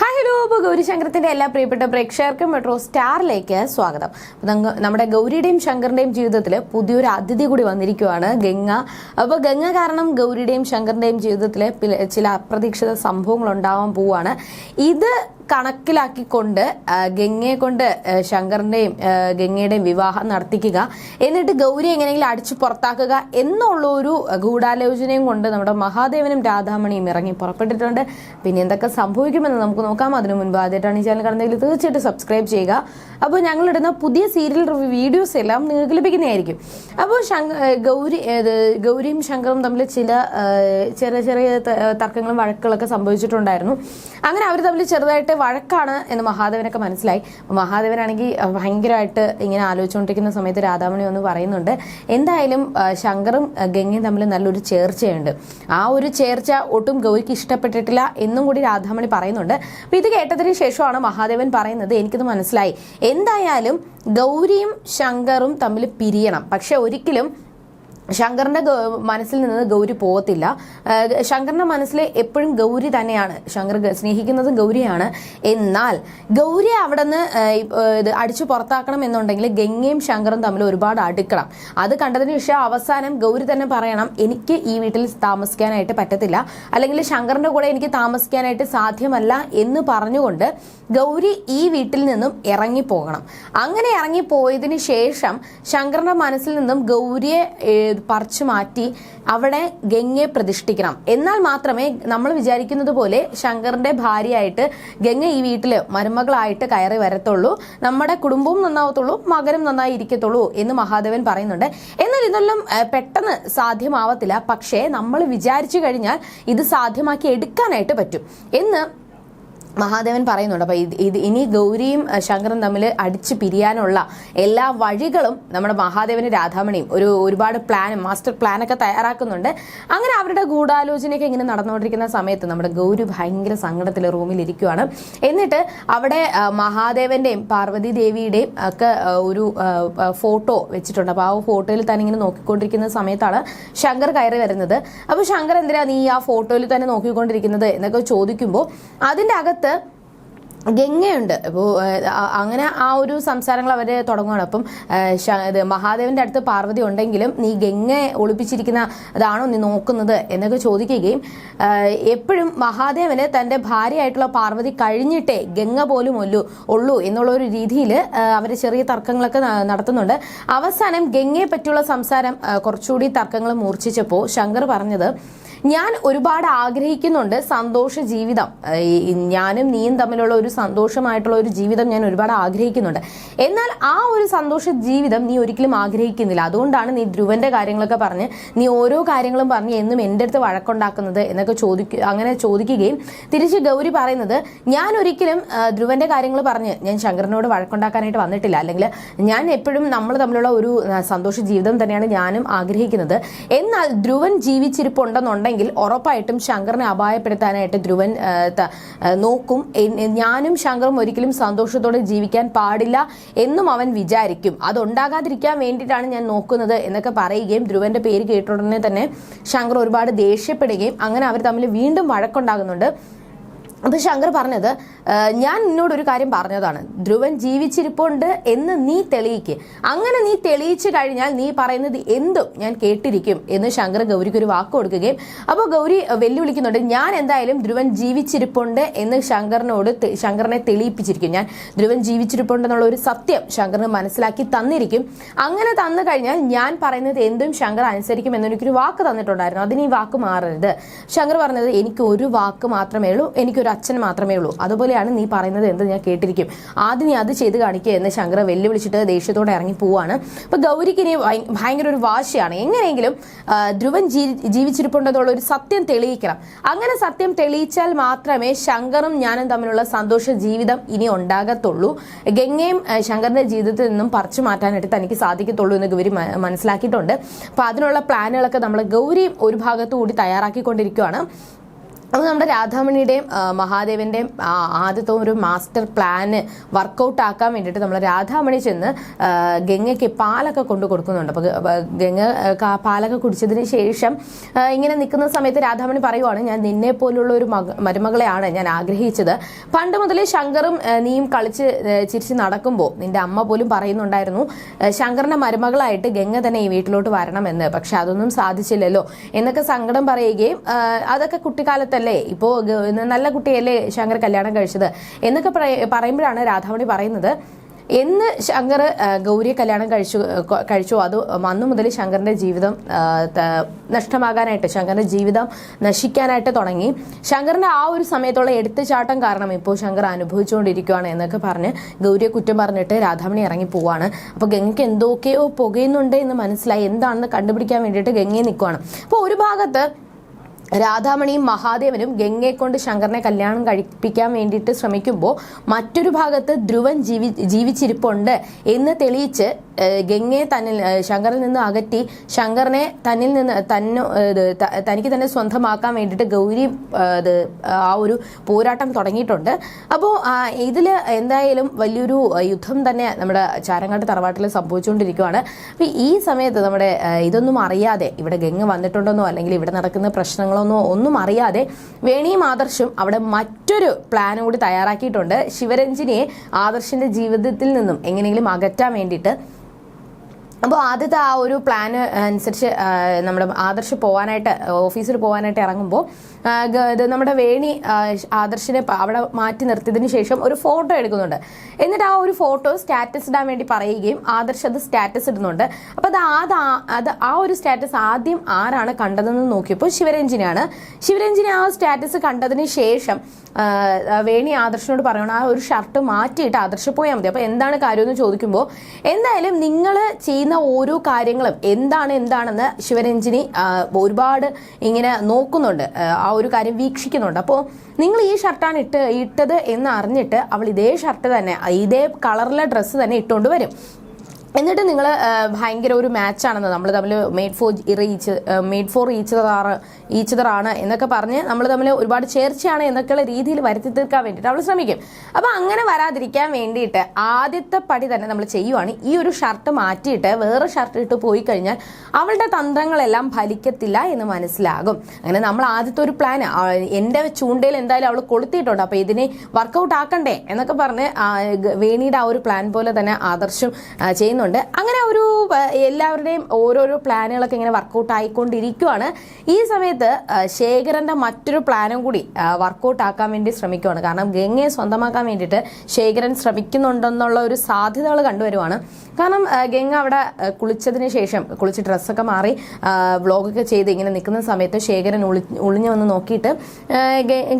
Hi hello. അപ്പോൾ ഗൗരിശങ്കരത്തിന്റെ എല്ലാ പ്രിയപ്പെട്ട പ്രേക്ഷകർക്കും മെട്രോ സ്റ്റാറിലേക്ക് സ്വാഗതം. നമ്മുടെ ഗൗരിയുടെയും ശങ്കറിന്റെയും ജീവിതത്തിൽ പുതിയൊരു അതിഥി കൂടി വന്നിരിക്കുകയാണ് ഗംഗ. അപ്പോൾ ഗംഗ കാരണം ഗൗരിയുടെയും ശങ്കറിന്റെയും ജീവിതത്തിൽ ചില അപ്രതീക്ഷിത സംഭവങ്ങൾ ഉണ്ടാവാൻ പോവുകയാണ് ഇത് കണക്കിലാക്കിക്കൊണ്ട് ഗംഗയെ കൊണ്ട് ശങ്കറിന്റെയും ഗംഗയുടെയും വിവാഹം നടത്തിക്കുക. എന്നിട്ട് ഗൗരി എങ്ങനെയെങ്കിലും അടിച്ചു പുറത്താക്കുക എന്നുള്ള ഒരു ഗൂഢാലോചനയും കൊണ്ട് നമ്മുടെ മഹാദേവനും രാധാമണിയും ഇറങ്ങി പുറപ്പെട്ടിട്ടുണ്ട്. പിന്നെ എന്തൊക്കെ സംഭവിക്കുമെന്ന് നമുക്ക് നോക്കാം. അതിനു മുൻപ് ആദ്യമായിട്ടാണ് ഈ ചാനൽ കണ്ടെങ്കിൽ തീർച്ചയായിട്ടും സബ്സ്ക്രൈബ് ചെയ്യുക. അപ്പോൾ ഞങ്ങളിടുന്ന പുതിയ സീരിയൽ റിവ്യൂ വീഡിയോസ് എല്ലാം നിങ്ങൾക്ക് ലഭിക്കുന്നതായിരിക്കും. അപ്പോൾ ഗൗരി ഗൗരിയും ശങ്കറും തമ്മിൽ ചില ചെറിയ ചെറിയ തർക്കങ്ങളും വഴക്കുകളൊക്കെ സംഭവിച്ചിട്ടുണ്ടായിരുന്നു. അങ്ങനെ അവർ തമ്മിൽ ചെറുതായിട്ട് വഴക്കാണ് എന്ന് മഹാദേവനൊക്കെ മനസ്സിലായി. മഹാദേവനാണെങ്കിൽ ഭയങ്കരമായിട്ട് ഇങ്ങനെ ആലോചിച്ചുകൊണ്ടിരിക്കുന്ന സമയത്ത് രാധാമണി ഒന്ന് പറയുന്നുണ്ട് എന്തായാലും ശങ്കറും ഗംഗയും തമ്മിൽ നല്ലൊരു ചേർച്ചയുണ്ട്. ആ ഒരു ചേർച്ച ഒട്ടും ഗൗരിക്ക് ഇഷ്ടപ്പെട്ടിട്ടില്ല എന്നും കൂടി രാധാമണി പറയുന്നുണ്ട്. അപ്പോൾ ഇത് കേട്ടതിന് ശേഷമാണ് മഹാദേവൻ പറയുന്നത് എനിക്കിത് മനസ്സിലായി. എന്തായാലും ഗൗരിയും ശങ്കറും തമ്മിൽ പിരിയണം. പക്ഷെ ഒരിക്കലും ശങ്കറിന്റെ മനസ്സിൽ നിന്ന് ഗൗരി പോകത്തില്ല. ശങ്കറിന്റെ മനസ്സിൽ എപ്പോഴും ഗൗരി തന്നെയാണ്. ശങ്കർ സ്നേഹിക്കുന്നത് ഗൗരിയാണ്. എന്നാൽ ഗൗരി അവിടെ നിന്ന് ഇത് അടിച്ചു പുറത്താക്കണം എന്നുണ്ടെങ്കിൽ ഗംഗയും ശങ്കറും തമ്മിൽ ഒരുപാട് അടുക്കണം. അത് കണ്ടതിന് ശേഷം അവസാനം ഗൗരി തന്നെ പറയണം എനിക്ക് ഈ വീട്ടിൽ താമസിക്കാനായിട്ട് പറ്റത്തില്ല. അല്ലെങ്കിൽ ശങ്കറിന്റെ കൂടെ എനിക്ക് താമസിക്കാനായിട്ട് സാധ്യമല്ല എന്ന് പറഞ്ഞുകൊണ്ട് ഗൗരി ഈ വീട്ടിൽ നിന്നും ഇറങ്ങിപ്പോകണം. അങ്ങനെ ഇറങ്ങിപ്പോയതിന് ശേഷം ശങ്കറിന്റെ മനസ്സിൽ നിന്നും ഗൗരിയെ ഏഹ്, പറിച്ചു മാറ്റി അവിടെ ഗംഗയെ പ്രതിഷ്ഠിക്കണം. എന്നാൽ മാത്രമേ നമ്മൾ വിചാരിക്കുന്നത് പോലെ ശങ്കറിന്റെ ഭാര്യയായിട്ട് ഗംഗ ഈ വീട്ടിൽ മരുമകളായിട്ട് കയറി വരത്തുള്ളൂ. നമ്മുടെ കുടുംബവും നന്നാവത്തുള്ളൂ മകനും നന്നായി ഇരിക്കത്തുള്ളൂ എന്ന് മഹാദേവൻ പറയുന്നുണ്ട്. എന്നാൽ ഇതെല്ലാം പെട്ടെന്ന് സാധ്യമാവത്തില്ല. പക്ഷേ നമ്മൾ വിചാരിച്ചു കഴിഞ്ഞാൽ ഇത് സാധ്യമാക്കി എടുക്കാനായിട്ട് പറ്റും. എന്ന് മഹാദേവൻ പറയുന്നുണ്ട്. അപ്പൊ ഇത് ഇനി ഗൗരിയും ശങ്കറും തമ്മിൽ അടിച്ചു പിരിയാനുള്ള എല്ലാ വഴികളും നമ്മുടെ മഹാദേവനും രാധാമണിയും ഒരു ഒരുപാട് പ്ലാനും മാസ്റ്റർ പ്ലാനൊക്കെ തയ്യാറാക്കുന്നുണ്ട്. അങ്ങനെ അവരുടെ ഗൂഢാലോചനയൊക്കെ ഇങ്ങനെ നടന്നുകൊണ്ടിരിക്കുന്ന സമയത്ത് നമ്മുടെ ഗൗരി ഭയങ്കര സങ്കടത്തിൽ റൂമിൽ ഇരിക്കുവാണ് എന്നിട്ട് അവിടെ മഹാദേവന്റെയും പാർവതി ദേവിയുടെയും ഒക്കെ ഒരു ഫോട്ടോ വെച്ചിട്ടുണ്ട്. അപ്പൊ ആ ഫോട്ടോയിൽ തന്നെ ഇങ്ങനെ നോക്കിക്കൊണ്ടിരിക്കുന്ന സമയത്താണ് ശങ്കർ കയറി വരുന്നത്. അപ്പൊ ശങ്കർ എന്തിനാ നീ ആ ഫോട്ടോയിൽ തന്നെ നോക്കിക്കൊണ്ടിരിക്കുന്നത് എന്നൊക്കെ ചോദിക്കുമ്പോൾ അതിന്റെ അകത്ത് Murat'tı. ഗംഗയുണ്ട്. അപ്പോൾ അങ്ങനെ ആ ഒരു സംസാരങ്ങൾ അവർ തുടങ്ങുകയാണ് അപ്പം ഇത് മഹാദേവന്റെ അടുത്ത് പാർവതി ഉണ്ടെങ്കിലും നീ ഗംഗയെ ഒളിപ്പിച്ചിരിക്കുന്ന അതാണോ നീ നോക്കുന്നത് എന്നൊക്കെ ചോദിക്കുകയും എപ്പോഴും മഹാദേവന് തന്റെ ഭാര്യയായിട്ടുള്ള പാർവതി കഴിഞ്ഞിട്ടേ ഗംഗ പോലും ഒല്ലു ഉള്ളൂ എന്നുള്ള ഒരു രീതിയിൽ അവർ ചെറിയ തർക്കങ്ങളൊക്കെ നടത്തുന്നുണ്ട്. അവസാനം ഗംഗയെ പറ്റിയുള്ള സംസാരം കുറച്ചുകൂടി തർക്കങ്ങൾ മൂർച്ഛിച്ചപ്പോൾ ശങ്കർ പറഞ്ഞത് ഞാൻ ഒരുപാട് ആഗ്രഹിക്കുന്നുണ്ട് സന്തോഷ ജീവിതം. ഞാനും നീയും തമ്മിലുള്ള ഒരു സന്തോഷമായിട്ടുള്ള ഒരു ജീവിതം ഞാൻ ഒരുപാട് ആഗ്രഹിക്കുന്നുണ്ട്. എന്നാൽ ആ ഒരു സന്തോഷ ജീവിതം നീ ഒരിക്കലും ആഗ്രഹിക്കുന്നില്ല. അതുകൊണ്ടാണ് നീ ധ്രുവന്റെ കാര്യങ്ങളൊക്കെ പറഞ്ഞ് നീ ഓരോ കാര്യങ്ങളും പറഞ്ഞ് എന്നും എന്റെ അടുത്ത് വഴക്കുണ്ടാക്കുന്നത് എന്നൊക്കെ ചോദിക്കുക അങ്ങനെ ചോദിക്കുകയും തിരിച്ച് ഗൗരി പറയുന്നത് ഞാൻ ഒരിക്കലും ധ്രുവന്റെ കാര്യങ്ങൾ പറഞ്ഞ് ഞാൻ ശങ്കരനോട് വഴക്കുണ്ടാക്കാനായിട്ട് വന്നിട്ടില്ല. അല്ലെങ്കിൽ ഞാൻ എപ്പോഴും നമ്മൾ തമ്മിലുള്ള ഒരു സന്തോഷ ജീവിതം തന്നെയാണ് ഞാനും ആഗ്രഹിക്കുന്നത്. എന്നാൽ ധ്രുവൻ ജീവിച്ചിരിപ്പുണ്ടെന്നുണ്ടെങ്കിൽ ഉറപ്പായിട്ടും ശങ്കറിനെ അപായപ്പെടുത്താനായിട്ട് ധ്രുവൻ നോക്കും. എൻ- ഞാനും ശങ്കറും ഒരിക്കലും സന്തോഷത്തോടെ ജീവിക്കാൻ പാടില്ല എന്നും അവൻ വിചാരിക്കും. അതുണ്ടാകാതിരിക്കാൻ വേണ്ടിയിട്ടാണ് ഞാൻ നോക്കുന്നത് എന്നൊക്കെ പറയുകയും ധ്രുവന്റെ പേര് കേട്ട ഉടനെ തന്നെ ശങ്കർ ഒരുപാട് ദേഷ്യപ്പെടുകയും അങ്ങനെ അവർ തമ്മിൽ വീണ്ടും വഴക്കുണ്ടാകുന്നുണ്ട്. അപ്പൊ ശങ്കർ പറഞ്ഞത് ഞാൻ നിന്നോട് ഒരു കാര്യം പറഞ്ഞതാണ്. ധ്രുവൻ ജീവിച്ചിരിപ്പുണ്ട് എന്ന് നീ തെളിയിക്ക്. അങ്ങനെ നീ തെളിയിച്ചു കഴിഞ്ഞാൽ നീ പറയുന്നത് എന്തും ഞാൻ കേട്ടിരിക്കും എന്ന് ശങ്കർ ഗൗരിക്ക് ഒരു വാക്ക് കൊടുക്കുകയും അപ്പോൾ ഗൗരി വെല്ലുവിളിക്കുന്നുണ്ട് ഞാൻ എന്തായാലും ധ്രുവൻ ജീവിച്ചിരിപ്പുണ്ട് എന്ന് ശങ്കറിനോട് ശങ്കറിനെ തെളിയിപ്പിച്ചിരിക്കും. ഞാൻ ധ്രുവൻ ജീവിച്ചിരിപ്പുണ്ടെന്നുള്ള ഒരു സത്യം ശങ്കറിന് മനസ്സിലാക്കി തന്നിരിക്കും. അങ്ങനെ തന്നു കഴിഞ്ഞാൽ ഞാൻ പറയുന്നത് എന്തും ശങ്കർ അനുസരിക്കും എന്നെനിക്കൊരു വാക്ക് തന്നിട്ടുണ്ടായിരുന്നു. അതിന് ഈ വാക്ക് മാറരുത്. ശങ്കർ പറഞ്ഞത് എനിക്ക് ഒരു വാക്ക് മാത്രമേ ഉള്ളൂ. എനിക്കൊരു അച്ഛൻ മാത്രമേ ഉള്ളൂ. അതുപോലെയാണ് നീ പറയുന്നത് എന്ത് ഞാൻ കേട്ടിരിക്കും. ആദ്യം നീ അത് ചെയ്ത് കാണിക്കുക എന്ന് ശങ്കർ വെല്ലുവിളിച്ചിട്ട് ദേഷ്യത്തോടെ ഇറങ്ങി പോവാണ്. അപ്പൊ ഗൗരിക്ക് ഇനി ഭയങ്കര ഒരു വാശിയാണ്. എങ്ങനെയെങ്കിലും ധ്രുവൻ ജീവിച്ചിരിപ്പുണ്ടെന്നുള്ള ഒരു സത്യം തെളിയിക്കണം. അങ്ങനെ സത്യം തെളിയിച്ചാൽ മാത്രമേ ശങ്കറും ഞാനും തമ്മിലുള്ള സന്തോഷ ജീവിതം ഇനി ഉണ്ടാകത്തുള്ളൂ. ഗംഗയും ശങ്കറിന്റെ ജീവിതത്തിൽ നിന്നും പറിച്ചു മാറ്റാനായിട്ട് തനിക്ക് സാധിക്കത്തുള്ളൂ എന്ന് ഗൗരി മനസ്സിലാക്കിയിട്ടുണ്ട്. അപ്പൊ അതിനുള്ള പ്ലാനുകളൊക്കെ നമ്മൾ ഗൗരി ഒരു ഭാഗത്തു കൂടി തയ്യാറാക്കിക്കൊണ്ടിരിക്കുകയാണ് അപ്പോൾ നമ്മുടെ രാധാമണിയുടെയും മഹാദേവന്റെയും ആദ്യത്തെ ഒരു മാസ്റ്റർ പ്ലാന് വർക്കൗട്ട് ആക്കാൻ വേണ്ടിയിട്ട് നമ്മൾ രാധാമണി ചെന്ന് ഗംഗയ്ക്ക് പാലൊക്കെ കൊണ്ടു കൊടുക്കുന്നുണ്ട്. അപ്പോൾ ഗംഗ പാലൊക്കെ കുടിച്ചതിന് ശേഷം ഇങ്ങനെ നിൽക്കുന്ന സമയത്ത് രാധാമണി പറയുവാണ് ഞാൻ നിന്നെ പോലുള്ള ഒരു മക മരുമകളെയാണ് ഞാൻ ആഗ്രഹിച്ചത്. പണ്ട് മുതലേ ശങ്കറും നീയും കളിച്ച് ചിരിച്ച് നടക്കുമ്പോൾ നിന്റെ അമ്മ പോലും പറയുന്നുണ്ടായിരുന്നു ശങ്കറിന്റെ മരുമകളായിട്ട് ഗംഗ തന്നെ ഈ വീട്ടിലോട്ട് വരണമെന്ന്. പക്ഷെ അതൊന്നും സാധിച്ചില്ലല്ലോ എന്നൊക്കെ സങ്കടം പറയുകയും അതൊക്കെ കുട്ടിക്കാലത്തല്ലേ ഇപ്പോ ഇപ്പോൾ നല്ല കുട്ടിയല്ലേ ശങ്കർ കല്യാണം കഴിച്ചത്? എന്നൊക്കെ പറയ- പറയുമ്പോഴാണ് രാധാമണി പറയുന്നത് എന്ന് ശങ്കർ ഗൗരിയെ കല്യാണം കഴിച്ചു കഴിച്ചു. അത് അന്നു മുതൽ ശങ്കറിന്റെ ജീവിതം നഷ്ടമാകാനായിട്ട് ശങ്കറിന്റെ ജീവിതം നശിക്കാനായിട്ട് തുടങ്ങി. ശങ്കറിന്റെ ആ ഒരു സമയത്തുള്ള എടുത്തുചാട്ടം കാരണം ഇപ്പോൾ ശങ്കർ അനുഭവിച്ചുകൊണ്ടിരിക്കുകയാണ് എന്നൊക്കെ പറഞ്ഞ് ഗൗരിയെ കുറ്റം പറഞ്ഞിട്ട് രാധാമണി ഇറങ്ങി പോവാണ്. അപ്പൊ ഗംഗയ്ക്ക് എന്തൊക്കെയോ പുകയുന്നുണ്ട് എന്ന് മനസ്സിലായി. എന്താണെന്ന് കണ്ടുപിടിക്കാൻ വേണ്ടിയിട്ട് ഗംഗയെ നിൽക്കുവാണ് അപ്പോൾ ഒരു ഭാഗത്ത് രാധാമണിയും മഹാദേവനും ഗംഗയെ കൊണ്ട് ശങ്കറിനെ കല്യാണം കഴിപ്പിക്കാൻ വേണ്ടിയിട്ട് ശ്രമിക്കുമ്പോൾ മറ്റൊരു ഭാഗത്ത് ധ്രുവൻ ജീവി ജീവിച്ചിരിപ്പുണ്ട് എന്ന് തെളിയിച്ച് ഗംഗയെ തന്നിൽ ശങ്കറിൽ നിന്ന് അകറ്റി ശങ്കറിനെ തന്നിൽ നിന്ന് തന്നു തനിക്ക് തന്നെ സ്വന്തമാക്കാൻ വേണ്ടിയിട്ട് ഗൗരി ആ ഒരു പോരാട്ടം തുടങ്ങിയിട്ടുണ്ട്. അപ്പോൾ ഇതിൽ എന്തായാലും വലിയൊരു യുദ്ധം തന്നെ നമ്മുടെ ചാരങ്ങാട്ട് തറവാട്ടിൽ സംഭവിച്ചുകൊണ്ടിരിക്കുകയാണ് അപ്പോൾ ഈ സമയത്ത് നമ്മുടെ ഇതൊന്നും അറിയാതെ ഇവിടെ ഗംഗ വന്നിട്ടുണ്ടെന്നോ അല്ലെങ്കിൽ ഇവിടെ നടക്കുന്ന പ്രശ്നങ്ങളൊന്നോ ഒന്നും അറിയാതെ വേണിയും ആദർശും അവിടെ മറ്റൊരു പ്ലാനും കൂടി തയ്യാറാക്കിയിട്ടുണ്ട്. ശിവരഞ്ജിനിയെ ആദർശിന്റെ ജീവിതത്തിൽ നിന്നും എങ്ങനെയെങ്കിലും അകറ്റാൻ വേണ്ടിയിട്ട് അപ്പോൾ ആദ്യത്തെ ആ ഒരു പ്ലാൻ അനുസരിച്ച് നമ്മുടെ ആദർശ് പോകാനായിട്ട് ഓഫീസിൽ പോകാനായിട്ട് ഇറങ്ങുമ്പോൾ ഇത് നമ്മുടെ വേണി ആദർശിനെ അവിടെ മാറ്റി നിർത്തിയതിന് ശേഷം ഒരു ഫോട്ടോ എടുക്കുന്നുണ്ട്. എന്നിട്ട് ആ ഒരു ഫോട്ടോ സ്റ്റാറ്റസ് ഇടാൻ വേണ്ടി പറയുകയും ആദർശ് അത് സ്റ്റാറ്റസ് ഇടുന്നുണ്ട്. അപ്പോൾ അത് ആദ്യ അത് ആ ഒരു സ്റ്റാറ്റസ് ആദ്യം ആരാണ് കണ്ടതെന്ന് നോക്കിയപ്പോൾ ശിവരഞ്ജിനാണ് ശിവരഞ്ജിനെ ആ സ്റ്റാറ്റസ് കണ്ടതിന് ശേഷം വേണി ആദർശിനോട് പറയണം ആ ഒരു ഷർട്ട് മാറ്റിയിട്ട് ആദർശ് പോയാൽ മതി. അപ്പോൾ എന്താണ് കാര്യമെന്ന് ചോദിക്കുമ്പോൾ എന്തായാലും നിങ്ങൾ ചെയ്യുന്ന ഓരോ കാര്യങ്ങളും എന്താണ് എന്താണെന്ന് ശിവരഞ്ജിനി ഒരുപാട് ഇങ്ങനെ നോക്കുന്നുണ്ട്. ആ ഒരു കാര്യം വീക്ഷിക്കുന്നുണ്ട്. അപ്പോൾ നിങ്ങൾ ഈ ഷർട്ടാണ് ഇട്ട് ഇട്ടത് എന്ന് അറിഞ്ഞിട്ട് അവൾ ഇതേ ഷർട്ട് തന്നെ ഇതേ കളറിലെ ഡ്രസ്സ് തന്നെ ഇട്ടുകൊണ്ട് വരും. എന്നിട്ട് നിങ്ങൾ ഭയങ്കര ഒരു മാച്ചാണെന്ന് നമ്മൾ തമ്മിൽ made for each made for ഈച്ചതറാണ് എന്നൊക്കെ പറഞ്ഞ് നമ്മൾ തമ്മിൽ ഒരുപാട് ചേർച്ചയാണ് എന്നൊക്കെയുള്ള രീതിയിൽ വരുത്തി തീർക്കാൻ വേണ്ടിയിട്ട് അവൾ ശ്രമിക്കും. അപ്പോൾ അങ്ങനെ വരാതിരിക്കാൻ വേണ്ടിയിട്ട് ആദ്യത്തെ പടി തന്നെ നമ്മൾ ചെയ്യുവാണ് ഈ ഒരു ഷർട്ട് മാറ്റിയിട്ട് വേറെ ഷർട്ട് ഇട്ട് പോയി കഴിഞ്ഞാൽ അവളുടെ തന്ത്രങ്ങളെല്ലാം ഫലിക്കത്തില്ല എന്ന് മനസ്സിലാകും. അങ്ങനെ നമ്മൾ ആദ്യത്തെ ഒരു പ്ലാൻ എന്റെ ചൂണ്ടയിൽ എന്തായാലും അവൾ കൊളുത്തിയിട്ടുണ്ട് അപ്പോൾ ഇതിനെ വർക്കൗട്ട് ആക്കണ്ടേ എന്നൊക്കെ പറഞ്ഞ് വേണിയുടെ ആ ഒരു പ്ലാൻ പോലെ തന്നെ ആദർശം ആ, ചെയ്യുന്നുണ്ട്. അങ്ങനെ ഒരു എല്ലാവരുടെയും ഓരോരോ പ്ലാനുകളൊക്കെ ഇങ്ങനെ വർക്കൗട്ട് ആയിക്കൊണ്ടിരിക്കുവാണ്. ഈ സമയത്ത് ശേഖരന്റെ മറ്റൊരു പ്ലാനും കൂടി വർക്കൗട്ട് ആക്കാൻ വേണ്ടി ശ്രമിക്കുകയാണ് കാരണം ഗംഗയെ സ്വന്തമാക്കാൻ വേണ്ടിയിട്ട് ശേഖരൻ ശ്രമിക്കുന്നുണ്ടെന്നുള്ള ഒരു സാധ്യതകൾ കണ്ടുവരുവാണ്. കാരണം ഗംഗ അവിടെ കുളിച്ചതിന് ശേഷം കുളിച്ച് ഡ്രസ്സൊക്കെ മാറി വ്ളോഗൊക്കെ ചെയ്ത് ഇങ്ങനെ നിൽക്കുന്ന സമയത്ത് ശേഖരൻ ഒളി ഒളിഞ്ഞു വന്ന് നോക്കിയിട്ട്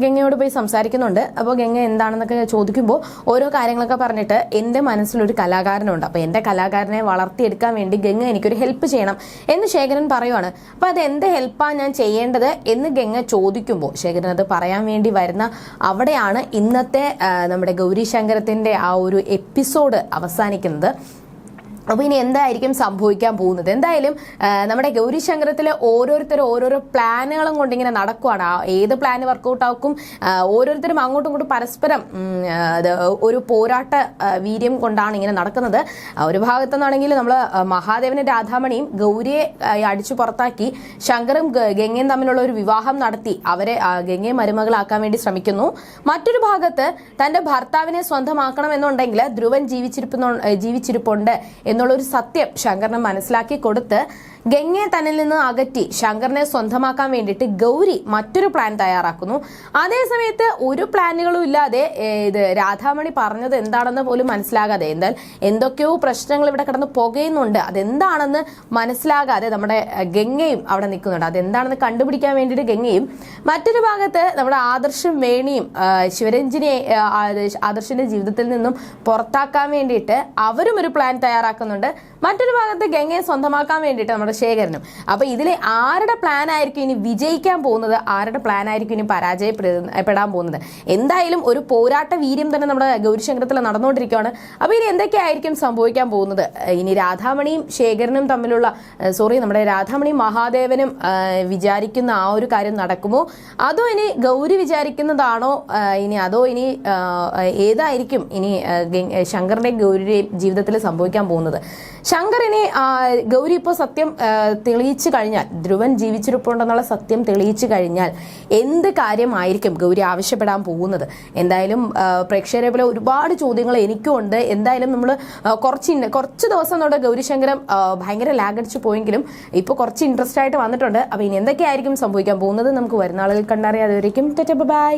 ഗംഗയോട് പോയി സംസാരിക്കുന്നുണ്ട്. അപ്പോൾ ഗംഗ എന്താണെന്നൊക്കെ ചോദിക്കുമ്പോൾ ഓരോ കാര്യങ്ങളൊക്കെ പറഞ്ഞിട്ട് എന്റെ മനസ്സിലൊരു കലാകാരനുണ്ട്. അപ്പോൾ എന്റെ കലാകാരനെ വളർത്തിയെടുക്കാൻ വേണ്ടി ഗംഗ എനിക്കൊരു ഹെൽപ്പ് ചെയ്യണം എന്ന് ശേഖരൻ പറയുവാണ്. അപ്പോൾ അത് എന്ത് ഹെൽപ്പാണ് ഞാൻ ചെയ്യേണ്ടത് എന്ന് ഗംഗ ചോദിക്കുമ്പോൾ ശേഖരൻ അത് പറയാൻ വേണ്ടി വരുന്ന അവിടെയാണ് ഇന്നത്തെ നമ്മുടെ ഗൗരി ശങ്കരത്തിന്റെ ആ ഒരു എപ്പിസോഡ് അവസാനിക്കുന്നത്. അപ്പോൾ ഇനി എന്തായിരിക്കും സംഭവിക്കാൻ പോകുന്നത്? എന്തായാലും നമ്മുടെ ഗൗരിശങ്കരത്തിൽ ഓരോരുത്തരും ഓരോരോ പ്ലാനുകളും കൊണ്ട് ഇങ്ങനെ നടക്കുവാണ്. ഏത് പ്ലാൻ വർക്കൗട്ട് ആക്കും ഓരോരുത്തരും അങ്ങോട്ടും ഇങ്ങോട്ടും പരസ്പരം ഒരു പോരാട്ട വീര്യം കൊണ്ടാണ് ഇങ്ങനെ നടക്കുന്നത്. ഒരു ഒരു ഭാഗത്തുനിന്നാണെങ്കിൽ നമ്മൾ മഹാദേവനും രാധാമണിയും ഗൗരിയെ അടിച്ചു പുറത്താക്കി ശങ്കറും ഗംഗയും തമ്മിലുള്ള ഒരു വിവാഹം നടത്തി അവരെ ഗംഗയെ മരുമകളാക്കാൻ വേണ്ടി ശ്രമിക്കുന്നു. മറ്റൊരു ഭാഗത്ത് തന്റെ ഭർത്താവിനെ സ്വന്തമാക്കണമെന്നുണ്ടെങ്കിൽ ധ്രുവൻ ജീവിച്ചിരിപ്പുന്നു ജീവിച്ചിരിപ്പുണ്ട് എന്നുള്ള ഒരു സത്യം ശങ്കറിന് മനസ്സിലാക്കി കൊടുത്ത് ഗംഗയെ തന്നിൽ നിന്ന് അകറ്റി ശങ്കറിനെ സ്വന്തമാക്കാൻ വേണ്ടിയിട്ട് ഗൗരി മറ്റൊരു പ്ലാൻ തയ്യാറാക്കുന്നു. അതേ സമയത്ത് ഒരു പ്ലാനുകളും ഇല്ലാതെ ഇത് രാധാമണി പറഞ്ഞത് എന്താണെന്ന് പോലും മനസ്സിലാകാതെ എന്താ എന്തൊക്കെയോ പ്രശ്നങ്ങൾ ഇവിടെ കിടന്ന് പുകയുന്നുണ്ട്. അതെന്താണെന്ന് മനസ്സിലാകാതെ നമ്മുടെ ഗംഗയും അവിടെ നിൽക്കുന്നുണ്ട്. അതെന്താണെന്ന് കണ്ടുപിടിക്കാൻ വേണ്ടിയിട്ട് ഗംഗയും മറ്റൊരു ഭാഗത്ത് നമ്മുടെ ആദർശം വേണിയും ശിവരഞ്ജിനെ ആദർശിന്റെ ജീവിതത്തിൽ നിന്നും പുറത്താക്കാൻ വേണ്ടിയിട്ട് അവരും ഒരു പ്ലാൻ തയ്യാറാക്കുന്നുണ്ട്. മറ്റൊരു ഭാഗത്ത് ഗംഗയെ സ്വന്തമാക്കാൻ വേണ്ടിയിട്ട് നമ്മുടെ ശേഖരനും അപ്പൊ ഇതിലെ ആരുടെ പ്ലാൻ ആയിരിക്കും ഇനി വിജയിക്കാൻ പോകുന്നത്? ആരുടെ പ്ലാൻ ആയിരിക്കും ഇനി പരാജയപ്പെടാൻ പോകുന്നത്? എന്തായാലും ഒരു പോരാട്ട വീര്യം തന്നെ നമ്മുടെ ഗൗരിശങ്കരത്തിൽ നടന്നുകൊണ്ടിരിക്കുകയാണ്. അപ്പൊ ഇനി എന്തൊക്കെയായിരിക്കും സംഭവിക്കാൻ പോകുന്നത്? ഇനി രാധാമണിയും ശേഖരനും തമ്മിലുള്ള സോറി നമ്മുടെ രാധാമണി മഹാദേവനും വിചാരിക്കുന്ന ആ ഒരു കാര്യം നടക്കുമോ? അതോ ഇനി ഗൗരി വിചാരിക്കുന്നതാണോ ഇനി അതോ ഇനി ഏതായിരിക്കും ഇനി ശങ്കറിന്റെയും ഗൗരിയുടെയും ജീവിതത്തിൽ സംഭവിക്കാൻ പോകുന്നത്? ശങ്കറിനെ ഗൗരി ഇപ്പോൾ സത്യം തെളിയിച്ചു കഴിഞ്ഞാൽ ധ്രുവൻ ജീവിച്ചിരിപ്പുണ്ടെന്നുള്ള സത്യം തെളിയിച്ചു കഴിഞ്ഞാൽ എന്ത് കാര്യമായിരിക്കും ഗൗരി ആവശ്യപ്പെടാൻ പോകുന്നത്? എന്തായാലും പ്രേക്ഷകരെ പോലെ ഒരുപാട് ചോദ്യങ്ങൾ എനിക്കും ഉണ്ട്. എന്തായാലും നമ്മൾ കുറച്ച് കുറച്ച് ദിവസം നമ്മുടെ ഗൗരിശങ്കരം ഭയങ്കര ലാഗടിച്ച് പോയെങ്കിലും ഇപ്പോൾ കുറച്ച് ഇൻട്രസ്റ്റ് ആയിട്ട് വന്നിട്ടുണ്ട്. അപ്പോൾ ഇനി എന്തൊക്കെയായിരിക്കും സംഭവിക്കാൻ പോകുന്നത്? നമുക്ക് വരുന്ന ആളുകൾ കണ്ടറിയാതെ ബൈ.